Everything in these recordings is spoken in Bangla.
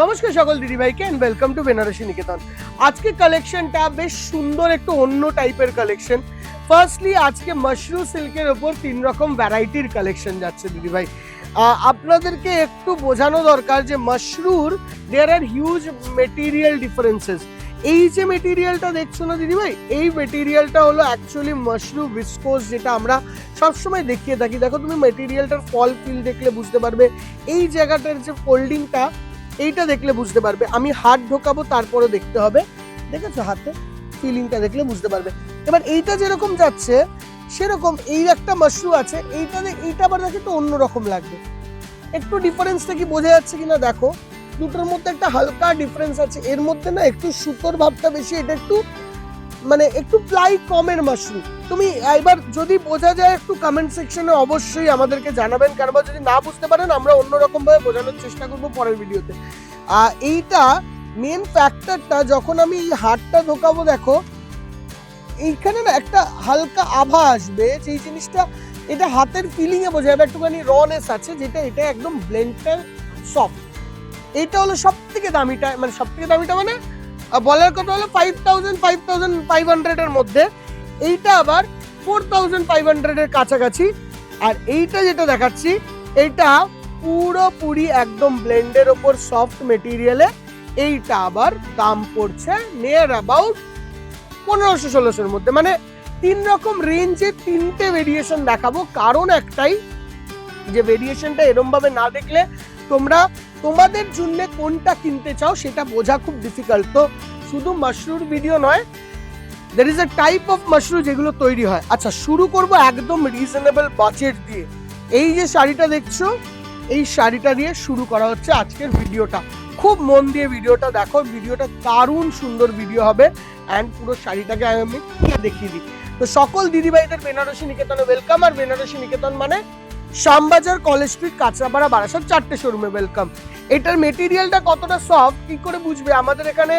নমস্কার সকল দিদিভাইকে and welcome to Banarasi Niketan. আজকে কালেকশনটা বেশ সুন্দর, একটু অন্য টাইপের কালেকশন ফার্স্টলি আজকে মাশরু সিল্কের ওপর তিন রকম ভ্যারাইটির কালেকশন যাচ্ছে দিদিভাই। আপনাদেরকে একটু বোঝানো দরকার যে Mashrur there are huge material differences এই যে মেটেরিয়ালটা দেখছ না দিদিভাই? এই মেটেরিয়ালটা হলো অ্যাকচুয়ালি মাশরু ভিসকোস যেটা আমরা সবসময় দেখিয়ে থাকি। দেখো, তুমি মেটেরিয়ালটার ফল ফিল দেখলে বুঝতে পারবে। এই জায়গাটার যে ফোল্ডিংটা এইটা দেখলে বুঝতে পারবে। আমি হাত ঢোকাবো তারপরে দেখতে হবে। দেখেছ হাতে? ফিলিংটা দেখলে বুঝতে পারবে। এবার এইটা যেরকম যাচ্ছে, সেরকম এই একটা মাশরু আছে, এইটা এইটা আবার দেখে তো অন্যরকম লাগবে। একটু ডিফারেন্সটা কি বোঝা যাচ্ছে কিনা দেখো। দুটোর মধ্যে একটা হালকা ডিফারেন্স আছে। এর মধ্যে না একটু সুতোর ভাবটা বেশি, এটা একটু মানে একটু প্লাই কমের মাশরুম তুমি এবার যদি বোঝা যায় একটু কমেন্ট সেকশনে অবশ্যই আমাদেরকে জানাবেন, কারণ যদি না বুঝতে পারেন, আমরা অন্যরকম ভাবে বোঝানোর চেষ্টা করব পরের ভিডিওতে। আর এইটা মেন ফ্যাক্টরটা যখন আমি এই হাতটা ঢোকাবো, দেখো, এইখানে না একটা হালকা আভা আসবে এই জিনিসটা এটা হাতের ফিলিং এ বোঝা যাবে একটুখানি রনেস আছে, যেটা এটা একদম ব্লেন্ডটা সফট এটা হলো সব থেকে দামিটা মানে সব থেকে দামিটা মানে বলার কথা হলো five thousand five thousand five হান্ড্রেডের মধ্যে। এইটা আবার ফোর থাউজেন্ড ফাইভ হান্ড্রেডের কাছাকাছি। আর এইটা যেটা দেখাচ্ছি, এইটা পুরোপুরি একদম ব্লেন্ডের ওপর সফট মেটিরিয়ালে এইটা আবার দাম পড়ছে নিয়ার অ্যাবাউট পনেরোশো, ষোলোশোর মধ্যে। মানে তিন রকম রেঞ্জে তিনটে ভেরিয়েশন দেখাবো। কারণ একটাই, যে ভেরিয়েশনটা এরমভাবে না দেখলে তোমরা তোমাদের জন্য কোনটা কিনতে চাও সেটা বোঝা খুব ডিফিকাল্ট তো শুধু মাশরুর ভিডিও নয় there is a type of mashru যেগুলো তৈরি হয়। আচ্ছা শুরু করব একদম রিজনেবল বাজেট দিয়ে। এই যে শাড়িটা দেখছ, এই শাড়িটা দিয়ে শুরু করা হচ্ছে আজকের ভিডিওটা খুব মন দিয়ে ভিডিওটা দেখো ভিডিওটা দারুণ সুন্দর ভিডিও হবে। অ্যান্ড পুরো শাড়িটাকে আমি দেখিয়ে দিই। তো সকল দিদিভাইদের বেনারসি নিকেতনে ওয়েলকাম আর বেনারসি নিকেতন মানে শ্যামবাজার কলেজ স্ট্রিট, কাঁচরাপাড়া, বারাসাত, চারটে শোরুমে ওয়েলকাম এটার মেটেরিয়ালটা কতটা সফট কি করে বুঝবে? আমাদের এখানে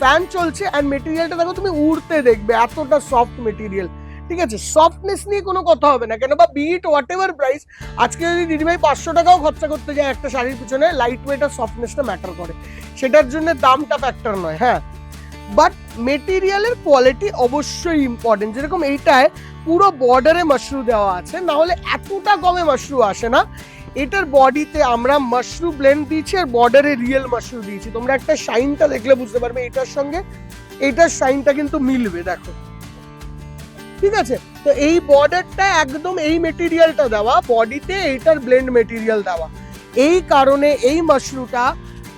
ফ্যান চলছে অ্যান্ড মেটেরিয়ালটা দেখো তুমি উড়তে দেখবে, এতটা সফট মেটেরিয়াল ঠিক আছে? সফটনেস নিয়ে কোনো কথা হবে না কেন বা বিট হোয়াট এভার প্রাইস আজকে যদি দিদিভাই পাঁচশো টাকাও খরচা করতে যায় একটা শাড়ির পিছনে লাইট ওয়েট আর সফটনেসটা ম্যাটার করে। সেটার জন্য দামটা ফ্যাক্টর নয় হ্যাঁ? বাট মেটেরিয়ালের কোয়ালিটি অবশ্যই ইম্পর্টেন্ট যেরকম এইটায় পুরো বর্ডারে মাশরু দেওয়া আছে না হলে এতটা কমে মাশরু আসে না। এটার বডিতে আমরা মাশরুম ব্লেন্ড দিয়েছি আর বর্ডারে রিয়েল মাশরুম দিয়েছি। তোমরা একটা শাইনটা দেখলে বুঝতে পারবে এটার সঙ্গে। এটার শাইনটা কিন্তু মিলবে, দেখো। ঠিক আছে? তো এই বর্ডারটা একদম এই মেটেরিয়ালটা দেওয়া বডিতে এইটার ব্লেন্ড মেটেরিয়াল দেওয়া। এই কারণে এই মাশরুটা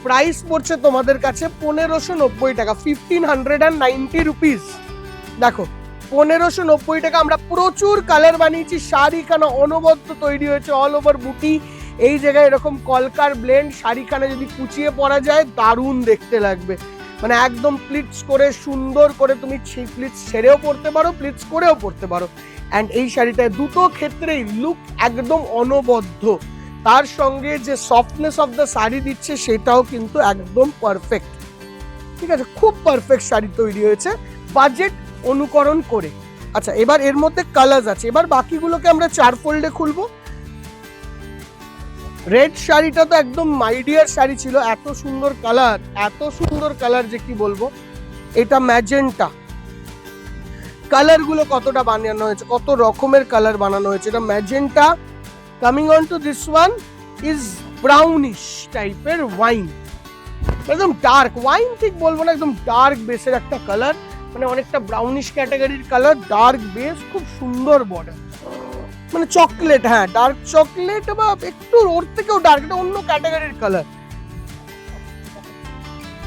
প্রাইস পড়ছে তোমাদের কাছে পনেরোশো নব্বই টাকা fifteen hundred and ninety rupees দেখো পনেরোশো নব্বই টাকা। আমরা প্রচুর কালার বানিয়েছি শাড়িখানা অনবদ্য তৈরি হয়েছে অল ওভার বুটি। এই জায়গায় এরকম কলকার ব্লেন্ড শাড়িখানা যদি কুচিয়ে পরা যায়, দারুণ দেখতে লাগবে। মানে একদম প্লিটস করে, সুন্দর করে তুমি প্লিটস ছেড়েও পরতে পারো প্লিটস করেও পরতে পারো। অ্যান্ড এই শাড়িটায় দুটো ক্ষেত্রেই লুক একদম অনবদ্য। তার সঙ্গে যে সফটনেস অফ দ্য শাড়ি দিচ্ছে, সেটাও কিন্তু একদম পারফেক্ট ঠিক আছে? খুব পারফেক্ট শাড়ি তৈরি হয়েছে। বাজেট অনুকরণ করে। আচ্ছা এবার এর মধ্যে কালার আছে। এবার বাকিগুলোকে আমরা চার ফোল্ডে খুলবো। রেড শাড়িটা তো একদম মাইডিয়ার শাড়ি ছিল। এত সুন্দর কালার এত সুন্দর কালার যে কি বলব? এটা ম্যাজেন্টা কালারগুলো কতটা বানানো হয়েছে? কত রকমের কালার বানানো হয়েছে? এটা magenta coming on to this one is brownish টাইপের ওয়াইন একদম ডার্ক ওয়াইন ঠিক বলব না, একদম ডার্ক বেসের একটা কালার মানে অনেকটা ব্রাউনিশ ক্যাটাগরির কালার ডার্ক বেস খুব সুন্দর বর্ডার মানে চকলেট হ্যাঁ ডার্ক চকলেট বা একটু ওর থেকেও ডার্ক এটা অন্য ক্যাটাগরির কালার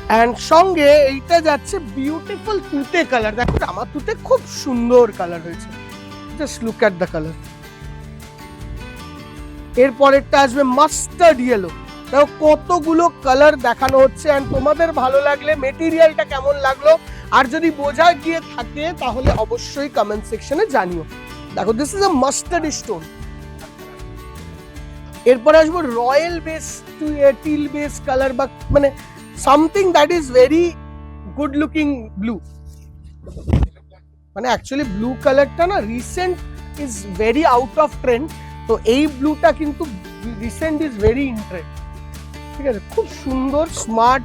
অ্যান্ড সঙ্গে এইটা যাচ্ছে বিউটিফুল তুতে কালার দেখো, আমার তুতে খুব সুন্দর কালার হয়েছে। Just look at the colour এরপরেরটা আসবে মাস্টার্ড ইয়েলো দেখো, কতগুলো কালার দেখানো হচ্ছে অ্যান্ড তোমাদের ভালো লাগলে মেটেরিয়ালটা কেমন লাগল? আর যদি বোঝা গিয়ে থাকে, তাহলে অবশ্যই কমেন্ট সেকশনে জানিও। দেখো this is a mustard stone এরপরে আসব royal base teal base colour বা মানে something that is very good looking blue মানে অ্যাকচুয়ালি ব্লু কালারটা না recent is very out of trend তো এই ব্লুটা কিন্তু রিসেন্ট ইজ ভেরি ইন্টারেস্ট ঠিক আছে? খুব সুন্দর স্মার্ট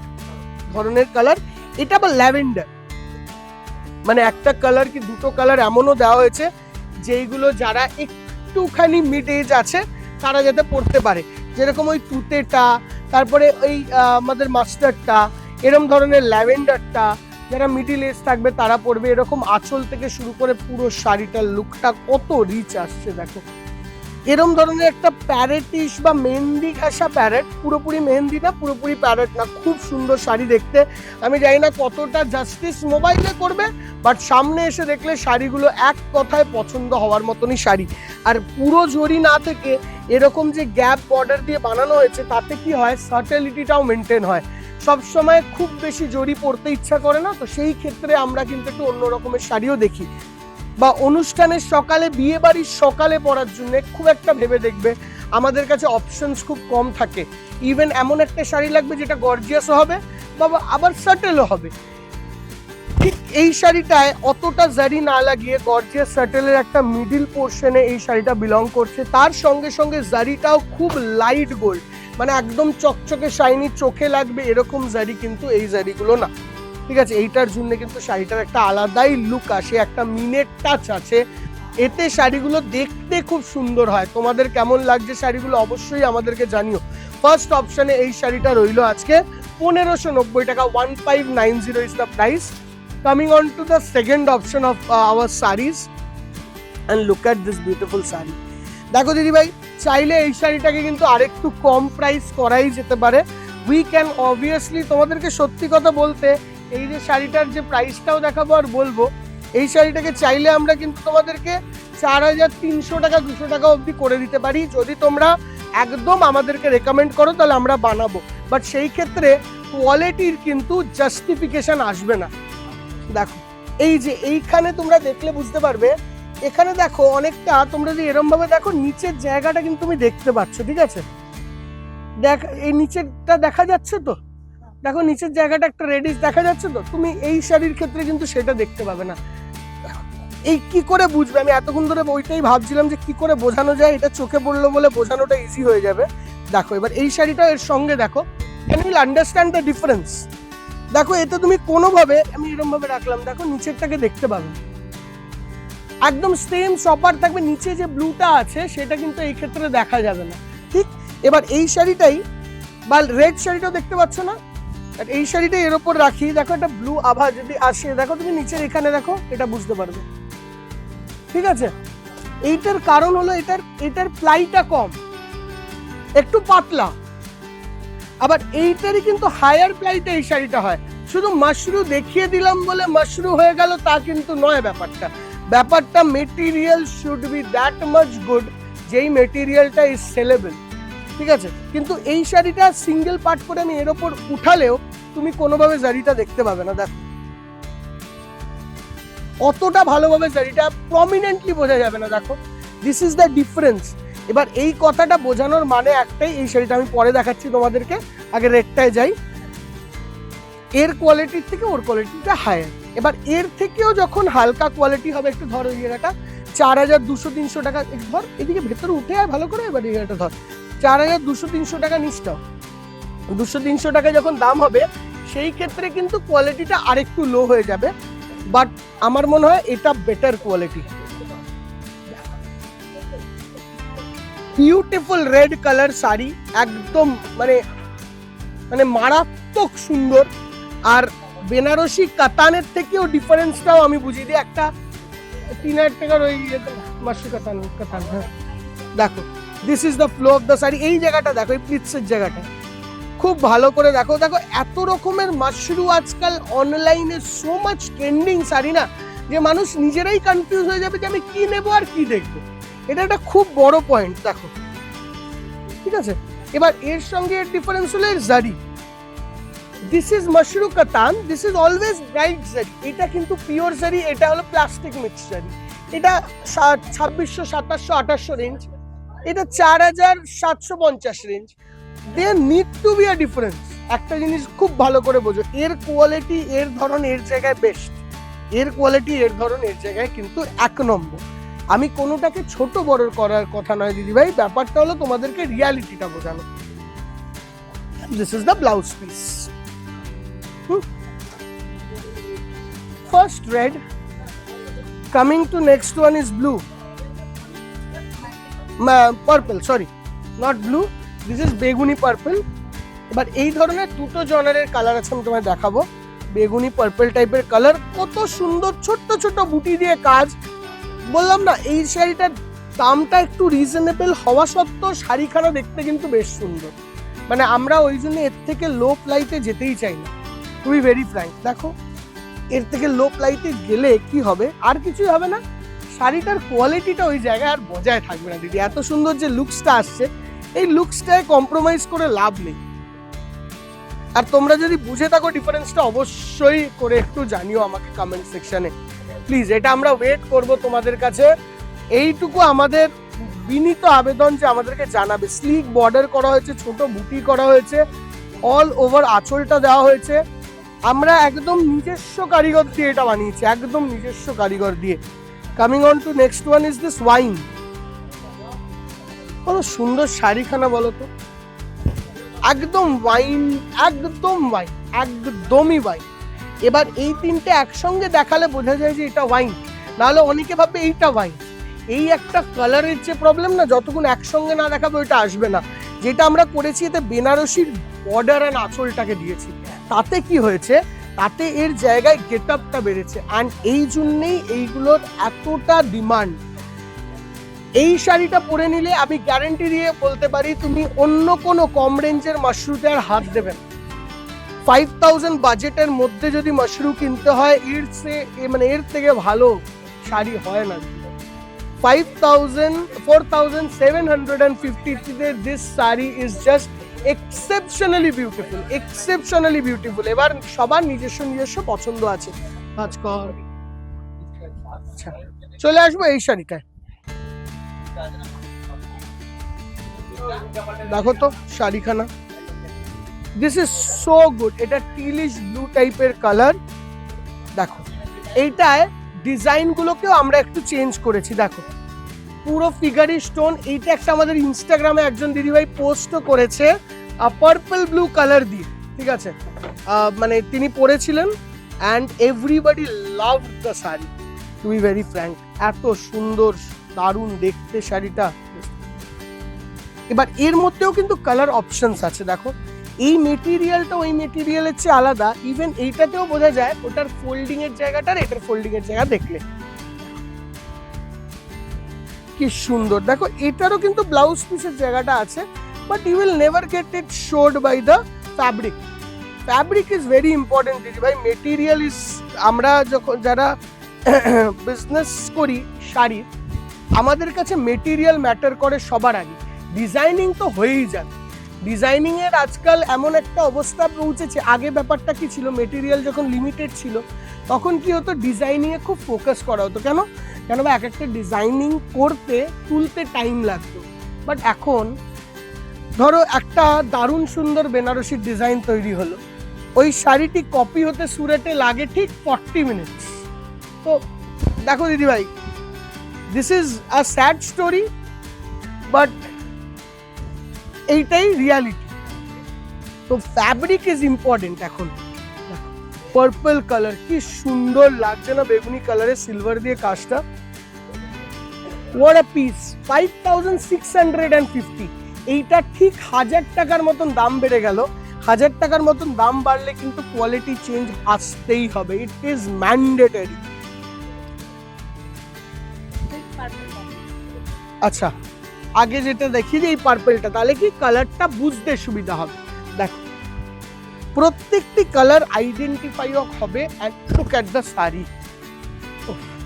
ধরনের কালার এটা আবার ল্যাভেন্ডার। মানে একটা কালার কি দুটো কালার এমনও দেওয়া হয়েছে, যেইগুলো যারা একটুখানি মিড এজ আছে, তারা যাতে পড়তে পারে। যেরকম ওই তুতেটা, তারপরে ওই আমাদের মাস্টারটা এরম ধরনের ল্যাভেন্ডারটা, যারা মিডিল এজ থাকবে তারা পড়বে। এরকম আঁচল থেকে শুরু করে পুরো শাড়িটার লুকটা কত রিচ আসছে, দেখো। এরম ধরনের একটা প্যারেটিশ বা মেহেন্দি ঘাসা প্যারেট পুরোপুরি মেহেন্দি না, পুরোপুরি প্যারেট না, খুব সুন্দর শাড়ি দেখতে। আমি জানি না কতটা জাস্টিস মোবাইলে করবে বাট সামনে এসে দেখলে শাড়িগুলো এক কথায় পছন্দ হওয়ার মতনই শাড়ি। আর পুরো জরি না থেকে এরকম যে গ্যাপ বর্ডার দিয়ে বানানো হয়েছে, তাতে কি হয়? সার্টেলিটিটাও মেনটেন হয়। সব সময় খুব বেশি জরি পরতে ইচ্ছা করে না, তো সেই ক্ষেত্রে আমরা কিন্তু একটু অন্য রকমের শাড়িও দেখি। বা অনুষ্ঠানের সকালে বিয়ে বাড়ির সকালে পরার জন্য খুব একটা ভেবে দেখবে। আমাদের কাছে অপশনস খুব কম থাকে। ইভেন এমন একটা শাড়ি লাগবে যেটা গর্জিয়াসও হবে, বা আবার সাটেলও হবে। ঠিক এই শাড়িটায় অতটা জারি না লাগিয়ে গর্জিয়াস সাটেলের একটা মিডিল পোর্শনে এই শাড়িটা বিলং করছে। তার সঙ্গে সঙ্গে জারিটাও খুব লাইট গোল্ড মানে একদম চকচকে শাইনি চোখে লাগবে এরকম জারি কিন্তু এই জারিগুলো না। ঠিক আছে, এইটার জন্য কিন্তু শাড়িটার একটা আলাদাই লুক আসে, একটা মিনের টাচ আছে এতে শাড়িগুলো দেখতে খুব সুন্দর হয়। তোমাদের কেমন লাগছে শাড়িগুলো অবশ্যই আমাদেরকে জানিও। ফার্স্ট অপশনে এই শাড়িটা রইল আজকে পনেরোশো নব্বই টাকা one five nine zero is the price coming on to the second option of our saris and look at this beautiful sari দেখো দিদি ভাই চাইলে এই শাড়িটাকে কিন্তু আরেকটু কম প্রাইস করাই যেতে পারে। উই ক্যান অবভিয়াসলি তোমাদেরকে সত্যি কথা বলতে এই যে শাড়িটার যে প্রাইসটাও দেখাবো আর বলব, এই শাড়িটাকে চাইলে আমরা কিন্তু তোমাদেরকে চার হাজার তিনশো টাকা, দুশো টাকা অবধি করে দিতে পারি। যদি তোমরা একদম আমাদেরকে রেকমেন্ড করো, তাহলে আমরা বানাবো। বাট সেই ক্ষেত্রে কোয়ালিটির কিন্তু জাস্টিফিকেশন আসবে না। দেখো, এই যে এইখানে তোমরা দেখলে বুঝতে পারবে, এখানে দেখো অনেকটা, তোমরা যদি এরমভাবে দেখো, নিচের জায়গাটা কিন্তু তুমি দেখতে পাচ্ছ, ঠিক আছে? দেখ, এই নিচেরটা দেখা যাচ্ছে তো? দেখো, নিচের জায়গাটা একটা রেডিশ দেখা যাচ্ছে তো? তুমি এই শাড়ির ক্ষেত্রে কিন্তু সেটা দেখতে পাবে না। এই কি করে বুঝবে? আমি এতক্ষণ ধরে ওইটাই ভাবছিলাম যে কি করে বোঝানো যায়, এটা চোখে পড়ল বলে বোঝানোটা ইজি হয়ে যাবে। দেখো, এবার এই শাড়িটা এর সঙ্গে দেখো can will understand the difference দেখো এতে তুমি কোনোভাবে, আমি এরকম ভাবে রাখলাম, দেখো, নিচেরটাকে দেখতে পাবে। একদম সেম সপার থাকবে, নিচে যে ব্লুটা আছে, সেটা কিন্তু এই ক্ষেত্রে দেখা যাবে না। ঠিক? এবার এই শাড়িটাই, বা রেড শাড়িটাও দেখতে পাচ্ছ না? আর এই শাড়িটা এর ওপর রাখি। দেখো একটা ব্লু আভা যদি আসে, দেখো তুমি নিচের এখানে দেখো, এটা বুঝতে পারবে। ঠিক আছে? এইটার কারণ হলো এটার এটার প্লাইটা কম। একটু পাতলা। আবার এইটারই কিন্তু হায়ার প্লাইতে এই শাড়িটা হয়। শুধু মাশরু দেখিয়ে দিলাম বলে মাশরু হয়ে গেল, তা কিন্তু নয় ব্যাপারটা। ব্যাপারটা material should be that much good যেই মেটেরিয়ালটা ইজ সেলেবল ঠিক আছে? কিন্তু এই শাড়িটা সিঙ্গেল পার্ট করে আমি এর ওপর উঠালেও তুমি কোনোভাবে জারিটা দেখতে পাবে না, দেখো। অতটা ভালোভাবে জারিটা প্রমিনেন্টলি বোঝা যাবে না, দেখো। দিস ইজ দ্য ডিফারেন্স এবার এই কথাটা বোঝানোর মানে একটাই, এই শাড়িটা আমি পরে দেখাচ্ছি তোমাদেরকে। আগে রেটটায় যাই। এর কোয়ালিটির থেকে ওর কোয়ালিটিটা হায়ার এবার এর থেকেও যখন হালকা কোয়ালিটি হবে, একটু ধর ওই জায়গাটা, চার হাজার দুশো তিনশো টাকা, ধর, এদিকে ভেতরে উঠে আয় ভালো করে, এবার এই জায়গাটা ধর। চার হাজার দুশো তিনশো টাকা নিচটাও দুশো তিনশো টাকা যখন দাম হবে, সেই ক্ষেত্রে কিন্তু কোয়ালিটিটা আরেকটু লো হয়ে যাবে। বাট আমার মনে হয় এটা better quality beautiful red colour sari, একদম মানে মানে মারাত্মক সুন্দর। আর বেনারসি কাতানের থেকেও ডিফারেন্সটাও আমি বুঝিয়ে দিই। একটা তিন হাজার টাকার ওই মাসি কাতান কাতান হ্যাঁ। দেখো this is the flow of the sari এই জায়গাটা দেখো, এই প্লিটসের জায়গাটা। খুব ভালো করে দেখো। দেখো, এত রকমের মাশরু আজকাল অনলাইনে সো মাচ ট্রেন্ডিং শাড়ি না, যে মানুষ নিজেরাই কনফিউজ হয়ে যাবে যে আমি কি নেব আর কি দেখব। এটা একটা খুব বড় পয়েন্ট দেখো। ঠিক আছে? এবার এর সঙ্গে এর ডিফারেন্স হলো এর জারি দিস ইজ মাশরু কাতান দিস ইজ অলওয়েজ ব্রাইট জারি এটা কিন্তু পিওর জারি এটা হলো প্লাস্টিক মিক্স জারি এটা ছাব্বিশশো, সাতাশশো, আঠাশশো রেঞ্জ এটা চার হাজার সাতশো পঞ্চাশ range there need to be a difference একটা জিনিস খুব ভালো করে বোঝো, এর কোয়ালিটি এর ধরন, এর জায়গায় বেস্ট এর কোয়ালিটি এর ধরন, এর জায়গায় কিন্তু এক নম্বর। আমি কোনোটাকে ছোট বড় করার কথা নয় দিদি ভাই ব্যাপারটা হলো তোমাদেরকে রিয়ালিটিটা বোঝানো। This is the blouse piece first red coming to next one is is blue sorry not blue this is বেগুনি পার্পল এবার এই ধরনের দুটো জনারের কালার আছে, আমি তোমায় দেখাবো। বেগুনি পার্পল টাইপের কালার কত সুন্দর ছোট্ট ছোট্ট বুটি দিয়ে কাজ। বললাম না, এই শাড়িটার দামটা একটু রিজনেবল হওয়া সত্ত্বেও শাড়িখানা দেখতে কিন্তু বেশ সুন্দর। মানে আমরা ওই জন্য এর থেকে লো প্লাইতে যেতেই চাই না। বি ভেরি ফ্র্যাঙ্ক দেখো, এর থেকে লো প্লাইতে গেলে কি হবে? আর কিছুই হবে না। শাড়িটার কোয়ালিটিটা ওই জায়গায় আর বজায় থাকবে না, দিদি। এত সুন্দর যে লুকসটা আসছে, এই লুকসটায় কম্প্রোমাইজ করে লাভ নেই। আর তোমরা যদি বুঝে থাকো ডিফারেন্সটা অবশ্যই করে একটু জানিও আমাকে কমেন্ট সেকশনে প্লিজ এটা আমরা ওয়েট করব তোমাদের কাছে। এইটুকু আমাদের বিনীত আবেদন যে আমাদেরকে জানাবে। স্লিক বর্ডার করা হয়েছে, ছোট বুটি করা হয়েছে অল ওভার আঁচলটা দেওয়া হয়েছে। আমরা একদম নিজস্ব কারিগর দিয়ে এটা বানিয়েছি, একদম নিজস্ব কারিগর দিয়ে। Coming on to next one is this wine কত সুন্দর শাড়িখানা বলো তো একদম ওয়াইন একদম ওয়াইন একদমই ওয়াইন এবার এই তিনটে একসঙ্গে দেখালে বোঝা যায় যে এটা ওয়াইন নাহলে অনেকে ভাববে এইটা ওয়াইন এই একটা কালারের যে প্রবলেম না, যতক্ষণ একসঙ্গে না দেখাবে ওইটা আসবে না। যেটা আমরা করেছি, এতে বেনারসির বর্ডার অ্যান্ড আঁচলটাকে দিয়েছি। তাতে কি হয়েছে? তাতে এর জায়গায় গেট আপটা বেড়েছে। অ্যান্ড এই জন্যেই এইগুলোর এতটা ডিমান্ড এই শাড়িটা পরে নিলে আমি গ্যারেন্টি দিয়ে বলতে পারি, তুমি অন্য কোনো কম রেঞ্জের মাশরুতে আর হাত দেবে না। ফাইভ থাউজেন্ড বাজেটের মধ্যে যদি মাশরু কিনতে হয়, এর সে মানে এর থেকে ভালো শাড়ি হয় না। Five thousand four thousand seven hundred and ফিফটিতে this sari is just exceptionally beautiful exceptionally beautiful এবার সবার নিজস্ব নিজস্ব পছন্দ আছে। আজকর আচ্ছা চলে আসব এই শাড়িটায়। দেখো তো শাড়িখানা। দিস ইজ সো গুড এটা টিলিশ ব্লু টাইপের কালার দেখো, এইটায় ডিজাইনগুলোকেও আমরা একটু চেঞ্জ করেছি। দেখো পুরো ফিগারি স্টোন এইটা একটা আমাদের ইনস্টাগ্রামে একজন দিদিভাই পোস্টও করেছে পার্পল ব্লু কালার দিয়ে, ঠিক আছে? মানে তিনি পরেছিলেন and everybody love the sari to be very frank এত সুন্দর, দারুণ দেখতে শাড়িটা। এবার এর মধ্যেও কিন্তু কালার অপশনস আছে, দেখো। এই মেটেরিয়ালটা ওই মেটিরিয়ালের চেয়ে আলাদা ইভেন এইটাতেও বোঝা যায়, ওটার ফোল্ডিংয়ের এর জায়গাটা আর এটার ফোল্ডিংয়ের জায়গা দেখলে। কি সুন্দর। দেখো, এটারও কিন্তু ব্লাউজ পিসের জায়গাটা আছে but you will never get it showed by the fabric fabric is very important দিদি ভাই। মেটেরিয়াল ইজ আমরা যখন, যারা বিজনেস করি শাড়ির আমাদের কাছে মেটেরিয়াল ম্যাটার করে সবার আগে। ডিজাইনিং তো হয়েই যায় ডিজাইনিংয়ের আজকাল এমন একটা অবস্থা পৌঁছেছে। আগে ব্যাপারটা কি ছিল? মেটেরিয়াল যখন লিমিটেড ছিল, তখন কি হতো? ডিজাইনিংয়ে খুব ফোকাস করা হতো। কেন? কেন বা এক একটা ডিজাইনিং করতে, তুলতে টাইম লাগতো। বাট এখন, ধরো একটা দারুণ সুন্দর বেনারসির ডিজাইন তৈরি হলো। ওই শাড়িটি কপি হতে সুরেটে লাগে ঠিক ফর্টি মিনিটস তো, দেখো দিদিভাই this is a sad story but এইটাই রিয়ালিটি তো ফ্যাব্রিক ইজ ইম্পর্টেন্ট এখন। পার্পল কালার কি সুন্দর লাগছে না বেগুনি কালারে সিলভার দিয়ে কাজটা? What a piece five thousand six hundred and fifty এইটা ঠিক হাজার টাকার মতন দাম বেড়ে গেল। হাজার টাকার মতন দাম বাড়লে কিন্তু কোয়ালিটি চেঞ্জ আসতেই হবে। ইট ইজ ম্যান্ডেটারি আচ্ছা আগে যেটা দেখি যে এই পার্পলটা তাহলে কি কালারটা বুঝতে সুবিধা হবে? দেখো প্রত্যেকটি কালার আইডেন্টিফাই হবে and look at the sari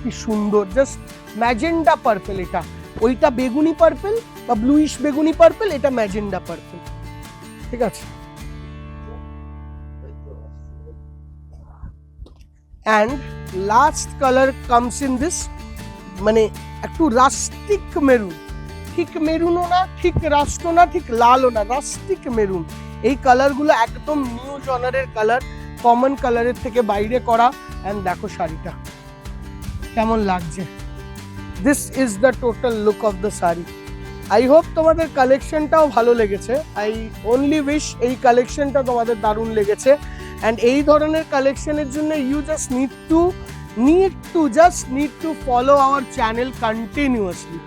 কি সুন্দর। জাস্ট ম্যাজেন্ডা পার্পল এটা। ওইটা বেগুনি পার্পল বা ব্লুইশ বেগুনি পার্পল এটা ম্যাজেন্ডা পার্পল ঠিক আছে? And last colour comes in this মানে একটু রাস্টিক মেরুন ঠিক মেরুনও না, ঠিক রাষ্ট্র না, ঠিক লালও না রাস্টিক মেরুন এই কালারগুলো একদম নিউ জনারের কালার কমন কালারের থেকে বাইরে করা। অ্যান্ড দেখো শাড়িটা, কেমন লাগছে। This is the total look of the sari. I hope তোমাদের কালেকশনটাও ভালো লেগেছে। আই অনলি উইশ এই কালেকশনটা তোমাদের দারুণ লেগেছে। অ্যান্ড এই ধরনের কালেকশনের জন্য you just need to need to just need to follow our channel continuously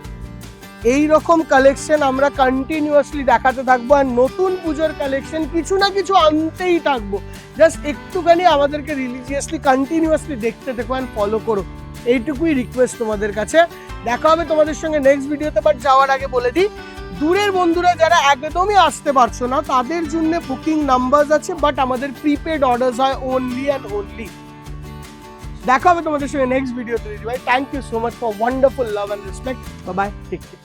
এই রকম কালেকশন আমরা কন্টিনিউয়াসলি দেখাতে থাকব আর নতুন পুজোর কালেকশন কিছু না কিছু আনতেই থাকব। জাস্ট একটুখানি আমাদেরকে রিলিজিয়াসলি কন্টিনিউয়াসলি দেখতে দেখো অ্যান্ড ফলো করো। এইটুকুই রিকোয়েস্ট তোমাদের কাছে। দেখা হবে তোমাদের সঙ্গে নেক্সট ভিডিওতে বাট যাওয়ার আগে বলে দিই, দূরের বন্ধুরা যারা একদমই আসতে পারছ না, তাদের জন্য বুকিং নাম্বার আছে বাট আমাদের প্রিপেড অর্ডার্স হয় ওনলি অ্যান্ড ওনলি দেখা হবে তোমাদের সঙ্গে নেক্সট ভিডিওতে দিদি ভাই। Thank you so much for wonderful love and respect bye take care